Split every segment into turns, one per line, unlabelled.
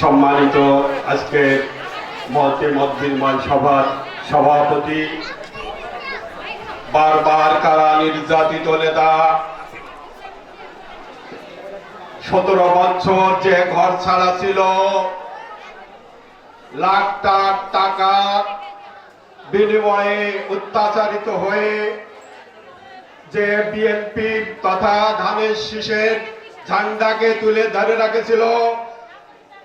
সম্মানিত আজকে মত বিনিময় সভার সভাপতি, বারবার কারা নির্যাতিত নেতা, সতেরো বছর যে ঘর ছাড়া ছিল, লাখ লাখ টাকা বিনিময়ে অত্যাচারিত হয়ে যে বিএনপি তথা ধানের শীষের ঝান্ডাকে তুলে ধরে রাখেছিল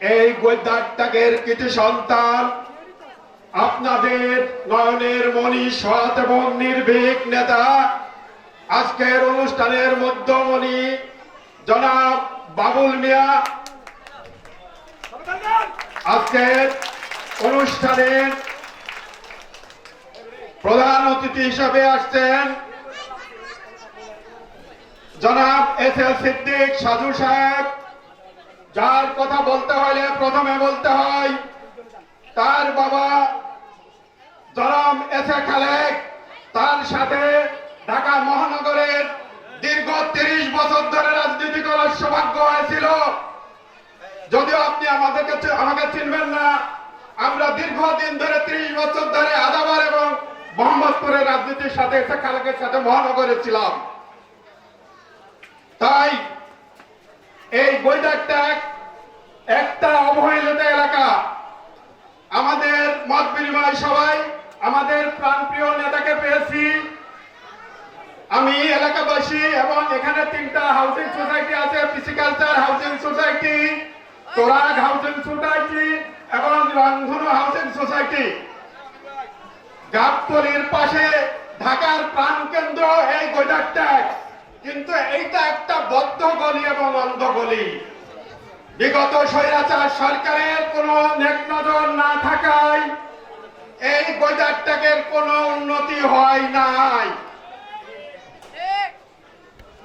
এই গৈদারটাকের কিছু সন্তান আপনাদের নয়নের মণি সৎ এবং নির্ভীক নেতা। আজকের অনুষ্ঠানের মধ্যমণি জনাব বাবুল মিয়া। আজকের অনুষ্ঠানের প্রধান অতিথি হিসাবে আসছেন জনাব এস এল সিদ্দিক সাধু সাহেব। যার কথা বলতে হলে প্রথমে বলতে হয়, তার বাবা জনাব এস খালেক তার সাথে ঢাকা মহানগরের দীর্ঘ তিরিশ বছর ধরে রাজনীতি করার সৌভাগ্য হয়েছিল। যদিও আপনি আমাদেরকে চি- আমাকে চিনবেন না, আমরা দীর্ঘদিন ধরে ত্রিশ বছর ধরে আদাবার এবং মোহাম্মদপুরের রাজনীতির সাথে এসে খালেকের সাথে মহানগরে ছিলাম। তাই এই বৈদারটা একটা অবহেলিত এলাকা। আমাদের মত বিনিময় সবাই আমাদের প্রাণপ্রিয় নেতাকে পেয়েছি। আমি এলাকাবাসী এবং এখানে তিনটা হাউজিং সোসাইটি আছে, pisciculture housing society Turag housing society এবং রংধনু হাউজিং সোসাইটি গাবতলির পাশে ঢাকার প্রাণকেন্দ্র, এই গোজারটা কিন্তু এইটা একটা বদ্ধ গলি এবং অন্ধ গলি। বিগত স্বৈরাচার সরকারের কোন নেক নজর না থাকায় এই গোজারটাকের কোনো উন্নতি হয় নাই।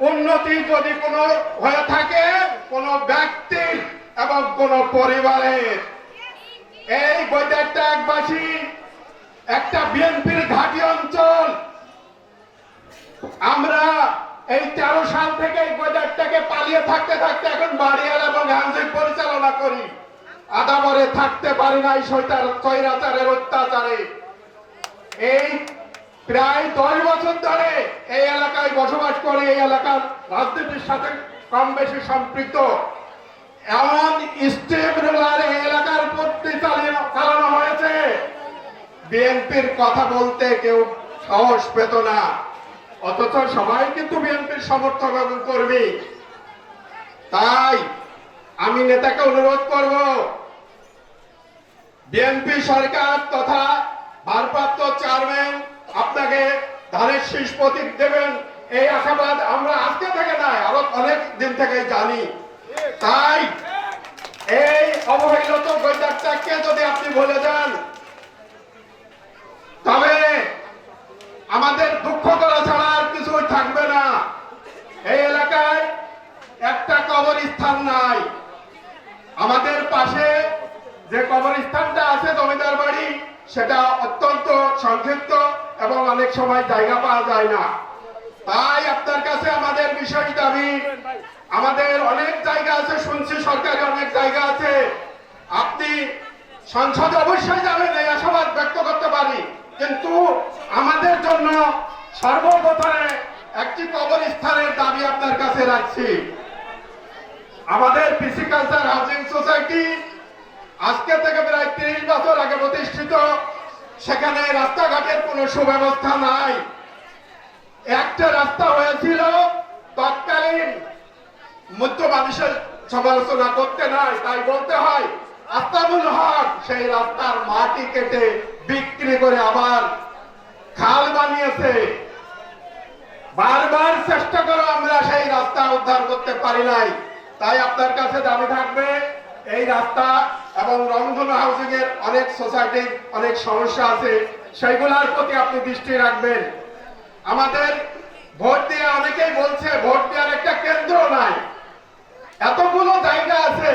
উন্নতি যদি কোনো হয়ে থাকে, কোন ব্যক্তির এবং কোন পরিবারের। এই বৈদ্যাটাকবাসী একটা বিএনপির ঘাটি অঞ্চল। আমরা এই তেরো সাল থেকে বৈদ্যাটাকে পালিয়ে থাকতে থাকতে এখন বাড়িয়াল এবং হাউজিং পরিচালনা করি। আদাবরে থাকতে পারি নাই সৈতার স্বৈরাচারের অত্যাচারে। এই প্রায় দশ বছর ধরে এই এলাকায় বসবাস করে, এই এলাকার রাজনীতির সাথে কম বেশি সম্পৃক্ত। এমন স্টেপ রোলার এই এলাকার চালিয়ে চালানো হয়েছে। বিএনপির কথা বলতে কেউ সাহস পেত না। অথচ সবাই কিন্তু বিএনপির সমর্থক কর্মী। তাই আমি নেতাকে অনুরোধ করব, বিএনপি সরকার তথা ভারপ্রাপ্ত চেয়ারম্যান আপনাকে ধানের শীষ প্রতীক দেবেন, এই আশাবাদ আমরা আজকে থেকে নাই, আরও অনেক দিন থেকে জানি। তাই এই অবহেলিত বৈদ্যাকটাকে যদি আপনি বলে যান, তবে আমাদের দুঃখ করা ছাড়া আর কিছুই থাকবে না। এই এলাকায় একটা কবরস্থান নাই। আমাদের পাশে যে কবরস্থানটা আছে জমিদার বাড়ি, সেটা অত্যন্ত সংক্ষিপ্ত এবং অনেক সময় জায়গা পাওয়া যায় না। তাই আপনার কাছে আমাদের বিষয় দাবি, আমাদের অনেক জায়গা আছে, শুনছি সরকারি অনেক জায়গা আছে। আপনি সংসদে অবশ্যই যাবেন, এই আশাবাদ ব্যক্ত করতে পারি। কিন্তু আমাদের জন্য সর্বপ্রথমে একটি কবরস্থানের দাবি আপনার কাছে রাখছি। আমাদের পিসিকালচার হাউজিং সোসাইটি আজকে থেকে প্রায় তিরিশ বছর আগে প্রতিষ্ঠিত। সেখানে রাস্তাঘাটের কোনো সুব্যবস্থা নাই। একটা রাস্তা হয়েছিল, তৎকালীন মধ্য মানুষের সমালোচনা করতে নাই, তাই বলতে হয় আস্তাবুল হক, সেই রাস্তার মাটি কেটে বিক্রি করে আবার খাল বানিয়েছে। বারবার চেষ্টা করে আমরা সেই রাস্তা উদ্ধার করতে পারি নাই। তাই আপনার কাছে দাবি থাকবে, এই রাস্তা এবং রংধনু হাউজিং এর অনেক সোসাইটির অনেক সমস্যা আছে, সেইগুলোর প্রতি আপনি দৃষ্টি রাখবেন। আমাদের ভোট দিয়ে অনেকেই বলছে ভোট দেওয়ার একটা কেন্দ্র নাই এতগুলো জায়গা আছে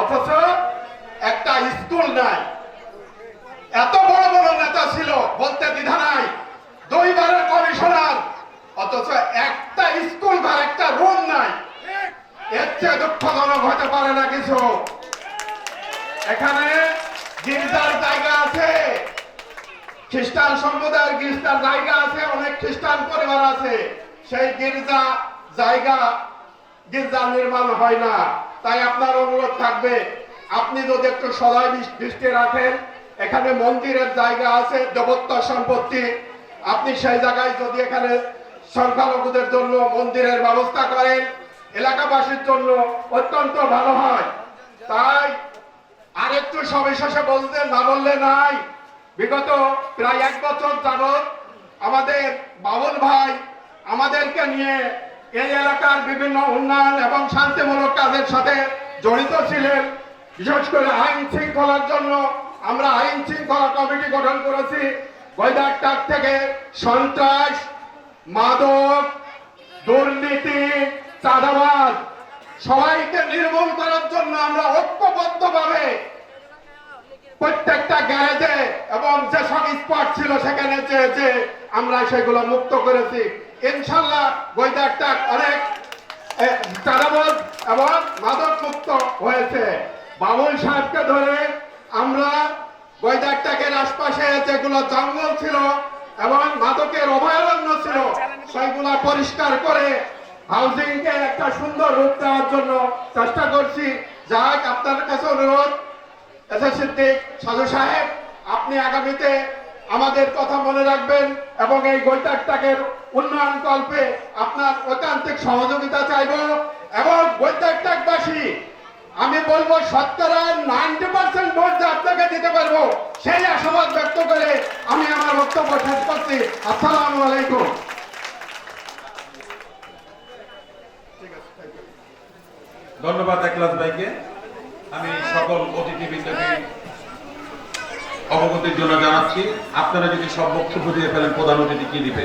অথচ একটা স্কুল নাই এত বড় বড় নেতা ছিল বলতে দ্বিধা নাই দুইবারের কমিশনার অথচ একটা স্কুল রুম নাই। এর চেয়ে দুঃখজনক হতে পারে না কিছু। এখানে গির্জার জায়গা আছে। খ্রিস্টান সম্প্রদায়ের গির্জার জায়গা আছে, অনেক খ্রিস্টান পরিবার আছে। সেই গির্জা জায়গা গির্জা নির্মাণ হয় না। তাই আপনার অনুরোধ থাকবে, আপনি যদি একটু সদয় দৃষ্টি রাখেন, এখানে মন্দিরের জায়গা আছে দেবত্ব সম্পত্তি। আপনি সেই জায়গায় যদি এখানে সংখ্যালঘুদের জন্য মন্দিরের ব্যবস্থা করেন। এলাকাবাসীর জন্য অত্যন্ত ভালো হয়। তাই আর আরেকটু সবিশেষে বলতে না বললে নাই। বিগত প্রায় এক বছর যাবৎ আমাদের বাবুল ভাই আমাদেরকে নিয়ে এই এলাকার বিভিন্ন উন্নয়ন এবং শান্তিমূলক কাজের সাথে জড়িত ছিলেন। বিশেষ করে আইন শৃঙ্খলার জন্য আমরা আইন শৃঙ্খলা কমিটি গঠন করেছি। গৈদারটাক থেকে সন্ত্রাস মাদক দুর্নীতি চাঁদাবাজ সবাইকে নির্মূল করার জন্য আমরা ঐক্যবদ্ধভাবে প্রত্যেকটা গ্যারেজে এবং যেসব স্পট ছিল সেখানে যে যে আমরা সেগুলো মুক্ত করেছি। ইনশাল্লাহ বৈদারটা অনেক এ, চাঁদাবাজ এবং মাদক মুক্ত হয়েছে। বাবুল সাহেবকে ধরে আমরা বৈদারটাকের আশপাশে যেগুলো জঙ্গল ছিল এবং মাদকের অভয়ারণ্য ছিল। সেগুলো পরিষ্কার করে হাউজিং কে একটা সুন্দর রূপ দেওয়ার জন্য চেষ্টা করছি। যাক আপনার কাছে অনুরোধ। সিদ্দিক সাধু সাহেব, আপনি আগামীতে আমাদের কথা মনে রাখবেন এবং এই গৈতারটাকের উন্নয়ন কল্পে আপনার ঐকান্তিক সহযোগিতা চাইব। এবং গৈতারটাকবাসী আমি বলব শতকরা নাইনটি পার্সেন্ট ভোট আপনাকে দিতে পারব, সেই আশাবাদ ব্যক্ত করে আমি বক্তব্য শেষ করছি। আসসালামু আলাইকুম।
ধন্যবাদ একলাস ভাইকে। আমি সকল অবগতির জন্য জানাচ্ছি, আপনারা যদি সব বক্তব্য দিয়ে ফেলেন, প্রধান অতিথি কি দিবে?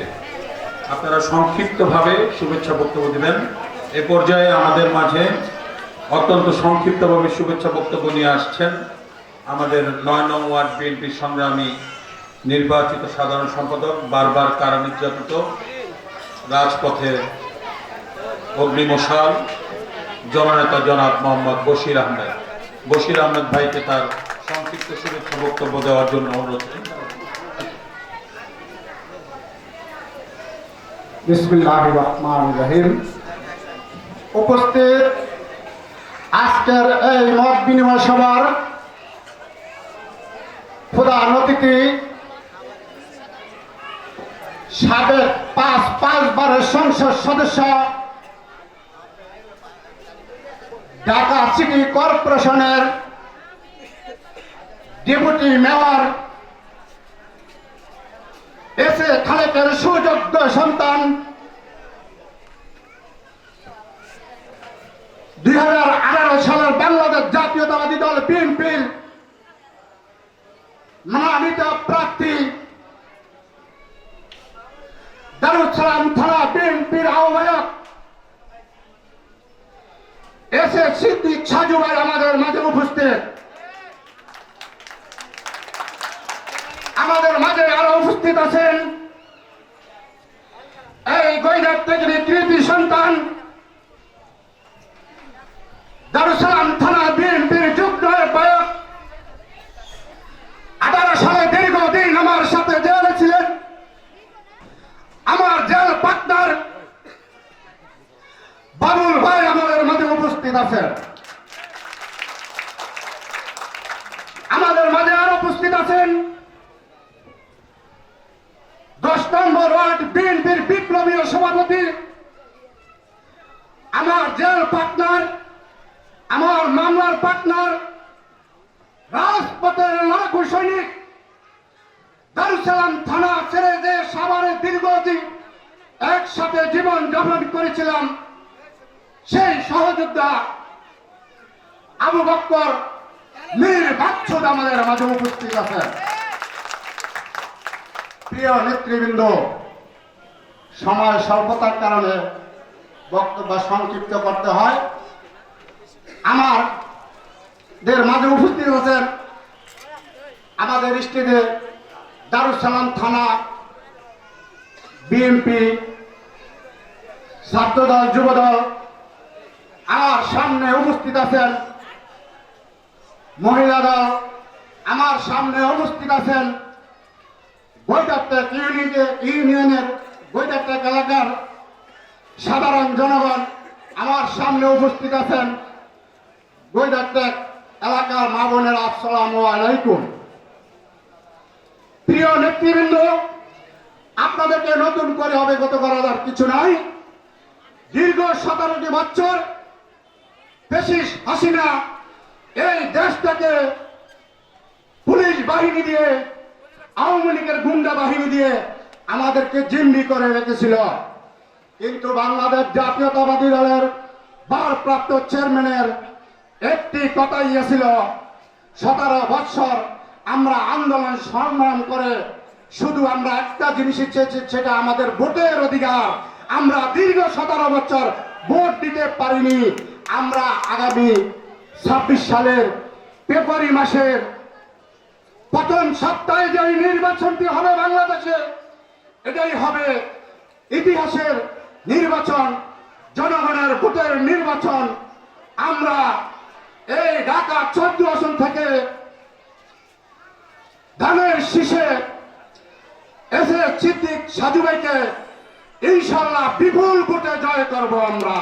আপনারা সংক্ষিপ্তভাবে শুভেচ্ছা বক্তব্য দিবেন। এ পর্যায়ে আমাদের মাঝে অত্যন্ত সংক্ষিপ্তভাবে শুভেচ্ছা বক্তব্য নিয়ে আসছেন আমাদের নয় নং ওয়ার্ড বিএনপির সংগ্রামী নির্বাচিত সাধারণ সম্পাদক বারবার কারা নির্যাতিত? রাজপথে অগ্নিমশাল, জননেতা জনাব মোহাম্মদ বশির আহমেদ। বশির আহমেদ ভাইকে তার সংক্ষিপ্ত শুভেচ্ছা বক্তব্য দেওয়ার জন্য অনুরোধ
উপস্থিত আজকের এই মত বিনিময় সভার প্রধান অতিথি সাবেক পাঁচ, পাঁচবারের সংসদ সদস্য ঢাকা সিটি কর্পোরেশনের ডেপুটি মেয়র এসে খালেকের সুযোগ্য সন্তান দুই আঠারো আঠারো সালের বাংলাদেশ জাতীয়তাবাদী দল বিএনপির মনোনীত প্রার্থী দারুসালাম থানা বিএনপির আহ্বায়ক এসে সিদ্দিক সাজু ভাই আমাদের মাঝে উপস্থিত আমাদের মাঝে আরও উপস্থিত আছেন এই গৈরাট থেকে কৃতি সন্তান দারুসালাম থানা বিএনপির যুগ্ম আহ্বায়ক আঠারো সালে দীর্ঘদিন আমার সাথে জেলে ছিলেন। আমার জেল পার্টনার বাবুল ভাই আমাদের মাঝে উপস্থিত আছেন। আমাদের মাঝে আরও উপস্থিত আছেন দশ নম্বর ওয়ার্ড বিএনপির বিপ্লবী সভাপতি আমার জেল পার্টনার আমার মামলার পার্টনার রাজপথের লাখু সৈনিক, দারুসালাম থানা ছেড়ে যে সাভারে দীর্ঘদিন একসাথে জীবন যাপন করেছিলাম। সেই সহযোদ্ধা আবু বক্কর, মীর বাচ্চুদ আমাদের মাঝে উপস্থিত আছেন। প্রিয় নেতৃবৃন্দ, সময় স্বল্পতার কারণে বক্তব্য সংক্ষিপ্ত করতে হয়। আমার দের মাঝে উপস্থিত আছেন আমাদের স্টেটে দারুসালাম থানা বিএনপি, ছাত্রদল, যুবদল আমার সামনে উপস্থিত আছেন মহিলা দল। আমার সামনে উপস্থিত আছেন ইউনিটে, ইউনিয়নের বৈদাত্তেক এলাকার সাধারণ জনগণ। আমার সামনে উপস্থিত আছেন বৈদাত্তেক এলাকার মা বোনের, আসসালামু আলাইকুম। প্রিয় নেতৃবৃন্দ, আপনাদেরকে নতুন করে অবগত করার আর কিছু নাই। দীর্ঘ সতেরোটি বছর পেশিস হাসিনা এই দেশটাকে পুলিশ বাহিনী দিয়ে, আওয়ামী লীগের গুন্ডা বাহিনী দিয়ে আমাদেরকে জিম্মি করে রেখেছিল। কিন্তু বাংলাদেশ জাতীয়তাবাদী দলের ভারপ্রাপ্ত চেয়ারম্যানের একটি কথাই ছিল, সতেরো বৎসর আমরা আন্দোলন সংগ্রাম করে শুধু আমরা একটা জিনিস চেয়েছি সেটা আমাদের ভোটের অধিকার। আমরা দীর্ঘ সতেরো বছর ভোট দিতে পারিনি। আমরা আগামী ছাব্বিশ সালের ফেব্রুয়ারি মাসের প্রথম সপ্তাহে যে নির্বাচনটি হবে বাংলাদেশে, এটাই হবে ইতিহাসের নির্বাচন, জনগণের ভোটের নির্বাচন। আমরা এই ঢাকা চোদ্দ আসন থেকে ধানের শীষে এসে সিদ্দিক সাজু ইনশাল্লাহ বিপুল ভোটে জয় করব আমরা।